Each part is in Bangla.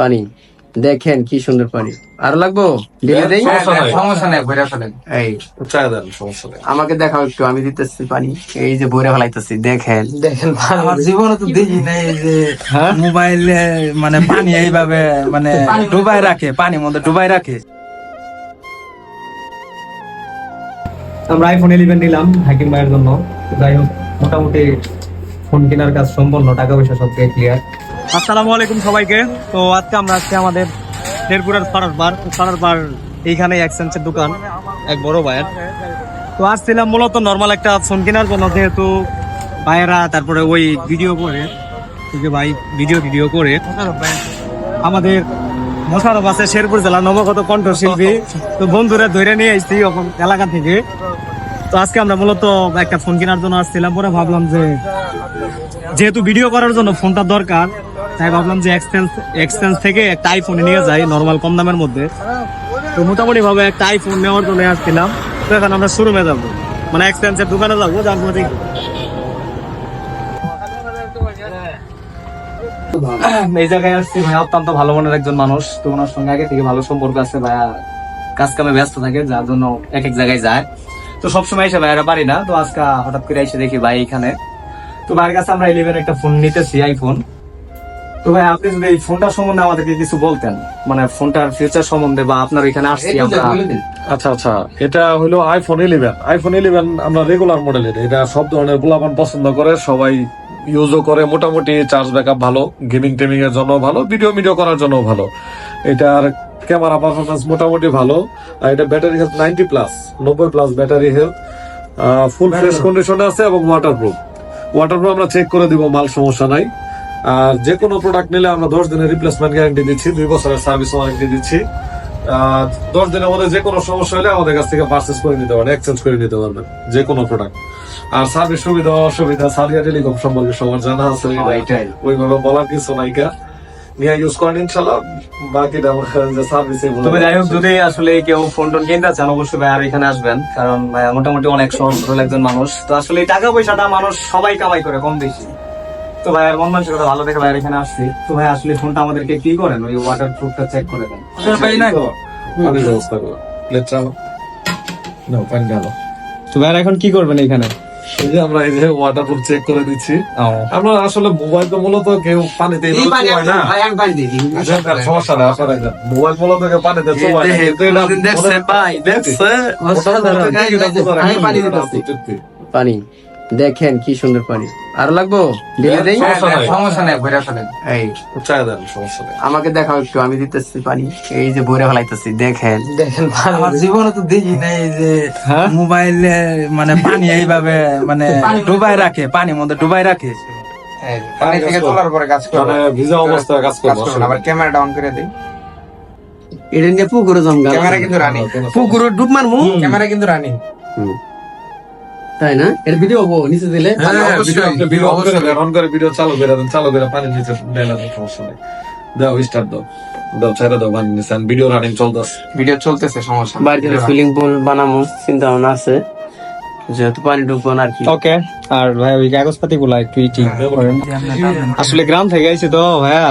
পানি। দেখেন কি সুন্দর পানি। আর লাগবো? ঢেলে দেই সমস্যা নাই। ভরে ফেলেন। এই। সমস্যা নেই। আমাকে দেখাও একটু আমি দিতেছি পানি। এই যে বইরে ফেলাইতেছি দেখেন। দেখেন আমার জীবনে তো দেখি না এই যে হ্যাঁ? মোবাইলে মানে পানি এইভাবে মানে ডুবাই রাখে পানির মধ্যে ডুবাই রাখে। আমরা আইফোন ইলেভেন নিলাম হাকিম ভাইয়ের জন্য। যাই হোক মোটামুটি ফোন কেনার কাজ সম্পন্ন টাকা পয়সা সব থেকে ক্লিয়ার আসসালামু আলাইকুম সবাইকে। তো আজকে আমরা আজকে আমাদের শেরপুরের ফারার বার। ফারার বার এইখানে এক্সচেঞ্জের দোকান, এক বড় ভাইয়ের। তো আসছিলাম মূলত নর্মাল একটা ফোন কেনার জন্য, যেহেতু ভাইয়েরা তারপরে ওই ভিডিও করে যে ভাই ভিডিও ভিডিও করে। আমাদের মোশারফ আছে শেরপুর জেলা নবগত কণ্ঠশিল্পী। তো বন্ধুরা ধরে নিয়ে এসেছি এলাকা থেকে। তো আজকে আমরা মূলত একটা ফোন কেনার জন্য আসছিলাম। পরে ভাবলাম যে, যেহেতু ভিডিও করার জন্য ফোনটা দরকার তাই ভাবলাম যে এক্সচেঞ্জ এক্সচেঞ্জ থেকে একটা আইফোন নিয়ে যাই নর্মাল কম দামের মধ্যে। তো মোটামুটি ভাবে একটা আইফোন নেওয়ার জন্য আসছিলাম। তো এখন আমরা শোরুমে যাব। মানে এক্সচেঞ্জের দোকানে যাব যাব দেখি। এই জায়গায় আসছি ভাই, অত্যন্ত ভালো মনের একজন মানুষ। তো ওনার সঙ্গে আগে থেকে ভালো সম্পর্ক আছে, ভাইয়া কাজ কামে ব্যস্ত থাকে, যার জন্য এক এক জায়গায় যায়। তো সবসময় এসে ভাইয়ারা পারি না। তো আজকে হঠাৎ করে এসে দেখি ভাই এখানে। তো ভাইয়ের কাছে আমরা ইলেভেন একটা ফোন নিতেছি আইফোন তো ভাই আপনি যদি এই ফোনটা সম্বন্ধে আমাদেরকে কিছু বলতেন মানে ফোনটার ফিউচার সম্বন্ধে বা আপনার এখানে আসছি আমরা। আচ্ছা আচ্ছা এটা হলো আইফোন ইলেভেন আইফোন ইলেভেন আমরা রেগুলার মডেলের এটা সব ধরনের গোলাপান পছন্দ করে সবাই ইউজও করে মোটামুটি চার্জ ব্যাকআপ ভালো গেমিং টেমিং এর জন্য ভালো ভিডিও ভিডিও করার জন্য ভালো। এটার ক্যামেরা পারফরমেন্স মোটামুটি ভালো আর এটা ব্যাটারি হেলথ নাইনটি প্লাস নব্বই plus battery health full fresh কন্ডিশনে আছে এবং ওয়াটারপ্রুফ ওয়াটারপ্রুফ আমরা চেক করে দিব মাল সমস্যা নাই। আর যে কোনো প্রোডাক্ট নিলে আমরা দশ দিনের রিপ্লেসমেন্ট গ্যারান্টি দিচ্ছি দুই বছরের সার্ভিস ওয়ারেন্টি দিচ্ছি। দশ দিনের মধ্যে যে কোনো সমস্যা হলে আমাদের কাছ থেকে পার্সেস করে নিতে পারবেন এক্সচেঞ্জ করে নিতে পারবেন যে কোনো প্রোডাক্ট আর সার্ভিস সুবিধা অসুবিধা সারিয়া টেলিকম সম্পর্কে সবার জানা আছে। এটাই। ওইগুলো বলার কিছু নাই কা। নিয়ে ইউজ করেন ইনশাল্লাহ। বাকিটা আমার যে সার্ভিসে তবে যাই হোক যদি আসলে কেউ ফোন টোন কিনতে চান অবশ্যই ভাই আর এখানে আসবেন। কারণ মোটামুটি অনেক সহজ একজন মানুষ। তো আসলে টাকা পয়সাটা মানুষ সবাই কামাই করে কম বেশি। তো ভাই আর মন মানসিকতা ভালো দেখে ভাইয়ের এখানে আসছি। তো ভাই আসলে ফোনটা আমাদেরকে কি করেন? ওই ওয়াটার প্রুফটা চেক করে দেন। ভাই না পানির ব্যবস্থা করো প্লেটটা নাও পানি ঢালো। তো ভাইয়ার এখন কি করবেন এখানে? এই যে আমরা এই যে ওয়াটারপ্রুফ চেক করে দিচ্ছি। আমরা আসলে মোবাইল তো মূলত কেউ পানিতে চুবায় না। আচ্ছা, সমস্যা নাই আপনারা মোবাইল মূলত কেউ পানিতে না, দেখছেন ভাই দেখছেন। আমি। পানি। দেখেন কি সুন্দর পানি। আর লাগবো? ঢেলে দেই? সমস্যা নাই। ভরে ফেলেন এই। চায় দেন সমস্যা নেই। আমাকে দেখাও একটু আমি দিতেছি পানি। এই যে বইরে ফেলাইতেছি দেখেন। দেখেন আমার জীবনে তো দেখি না এই যে মোবাইলে মানে পানি এইভাবে মানে ডুবাই রাখে পানির মধ্যে ডুবাই রাখে। পানি থেকে তোলার পরে কাজ করবে মানে ভিজা অবস্থায় কাজ করবে আবার ক্যামেরাটা অন করে দিই। এটা নিয়ে পুকুরে জমগা। ক্যামেরা কিন্তু রানিং পুকুরে ডুব মারমু? ক্যামেরা কিন্তু রানিং তাই না? এর ভিডিও হব নিচে দিলে। হ্যাঁ, ভিডিও আপনি ভিডিও অন করে ভিডিও চালু করে দেন, চালু করে পানির নিচে ঢেলে দেন, সমস্যা নেই। দাও, start দাও। দাও, ছেড়ে দাও পানির নিচে, ভিডিও রানিং চলতেছে। ভিডিও চলতেছে সমস্যা বাড়িতে সুইমিং পুল বানাবো চিন্তা ভাবনা আছে। যেহেতু পানি না আর কি। ওকে আর ভাই ওই কাগজপাতি গুলা একটু ঠিক আসলে গ্রাম থেকে আইছি তো ভাইয়া।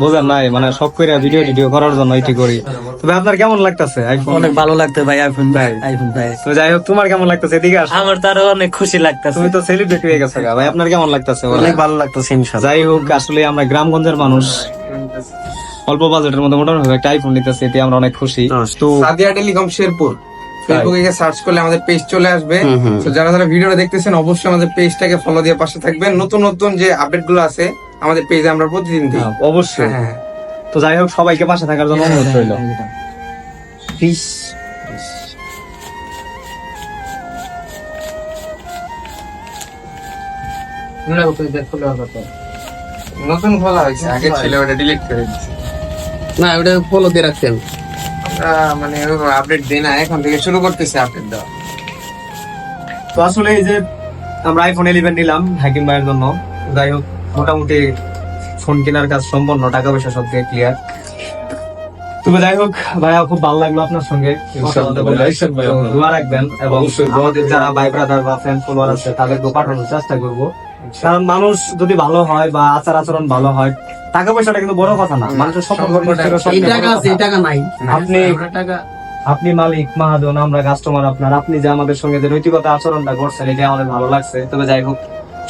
বোঝার নাই মানে সব করে ভিডিও টিডিও করার জন্য এটি করি। তবে আপনার কেমন লাগতেছে আইফোন অনেক ভালো লাগতে ভাই আইফোন ভাই আইফোন ভাই। তো যাই হোক তোমার কেমন লাগতেছে এদিকে আসো। আমার তো আরও অনেক খুশি লাগতেছে। তুমি তো সেলিব্রিটি হয়ে গেছো ভাই আপনার কেমন লাগতেছে অনেক ভালো লাগতেছে ইনশাল্লাহ যাই হোক আসলে আমরা গ্রামগঞ্জের মানুষ। অল্প বাজেটের মধ্যে মোটামুটি একটা আইফোন নিতেছি এতে আমরা অনেক খুশি। তো সাদিয়া টেলিকম শেরপুর। ফেসবুকে গিয়ে সার্চ করলে আমাদের পেজ চলে আসবে। তো যারা যারা ভিডিওটা দেখতেছেন অবশ্যই আমাদের পেজটাকে ফলো দিয়ে পাশে থাকবেন। নতুন নতুন যে আপডেটগুলো আছে আমাদের পেজে আমরা প্রতিদিন দিই। হ্যাঁ, অবশ্যই। হ্যাঁ তো যাই হোক সবাইকে পাশে থাকার জন্য অনুরোধ রইল। পিস নতুন খোলা হয়েছে আগে ছিল ওটা ডিলিট করে দিচ্ছি না ওটা ফলো দিয়ে মানে আপডেট দিই না এখন থেকে শুরু করতেছি আপডেট দেওয়া। তো আসলে এই যে আমরা আইফোন ইলেভেন নিলাম হাকিম ভাইয়ের জন্য। যাই হোক মোটামুটি ফোন কেনার কাজ সম্পন্ন টাকা পয়সা সব থেকে ক্লিয়ার তবে যাই হোক ভাইয়া খুব ভালো লাগল আপনার সঙ্গে। দোয়া রাখবেন এবং আমাদের যারা ভাই ব্রাদার বা ফ্রেন্ড ফলোয়ার আছে তাদেরকে পাঠানোর চেষ্টা করব। কারণ মানুষ যদি ভালো হয় বা আচার আচরণ ভালো হয় টাকা পয়সাটা কিন্তু বড় কথা না। মানুষের সম্পর্ক এই টাকা আছে এই টাকা নাই। আপনি আপনি মালিক মাহাজন আমরা কাস্টমার আপনার। আপনি যে আমাদের সঙ্গে যে নৈতিকতা আচরণটা করছেন এটা আমাদের ভালো লাগছে। তবে যাই হোক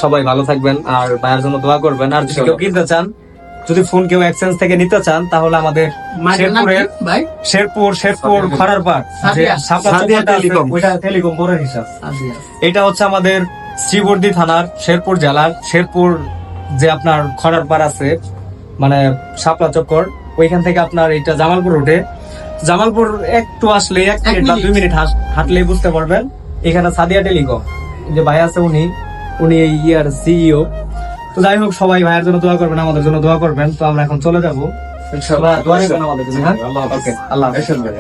সবাই ভালো থাকবেন আর ভাইয়ের জন্য দোয়া করবেন। আর যদি কেউ কিনতে চান যদি ফোন কেউ এক্সচেঞ্জ থেকে নিতে চান তাহলে আমাদের শেরপুরের ভাই? শেরপুর শেরপুর খরার পার্ক যে সাদিয়া। শাপলা সাদিয়া চৌকাঠটা আছে, টেলিকম। ওইটা টেলিকম বড় হিসাব। এটা হচ্ছে আমাদের শ্রীবর্দী থানার শেরপুর জেলার শেরপুর যে আপনার খরার পার আছে মানে শাপলা চক্কর ওইখান থেকে আপনার এটা জামালপুর রুটে। জামালপুর একটু আসলে এক মিনিট বা দুই মিনিট হাঁটলেই বুঝতে পারবেন। এখানে সাদিয়া টেলিকম। যে ভাই আছে উনি উনি এই ইয়ার সিইও তো যাই হোক সবাই ভাইয়ের জন্য দোয়া করবেন আমাদের জন্য দোয়া করবেন। তো আমরা এখন চলে যাব। দোয়া করবেন আমাদের জন্য হ্যাঁ? আল্লাহ আল্লাহ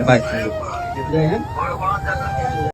বাই।